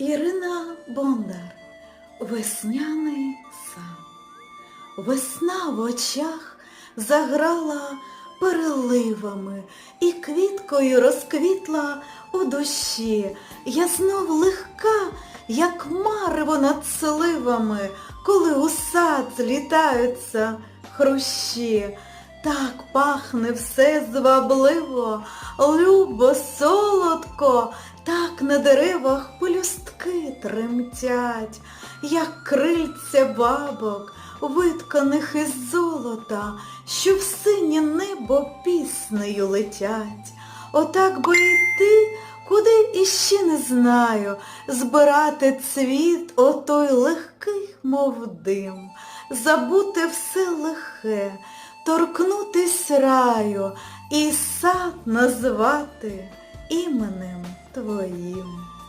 Ірина Бондар, весняний сад. Весна в очах заграла переливами і квіткою розквітла у душі. Я знов легка, як марево над сливами, коли у сад злітаються хрущі. Так пахне все звабливо, любо, солодко, так на деревах пелюстки тремтять, як крильця бабок, витканих із золота, що в синє небо піснею летять. Отак би йти, куди іще не знаю, збирати цвіт отой легкий, мов дим, забути все лихе, торкнутись раю і сад назвати іменем твоїм.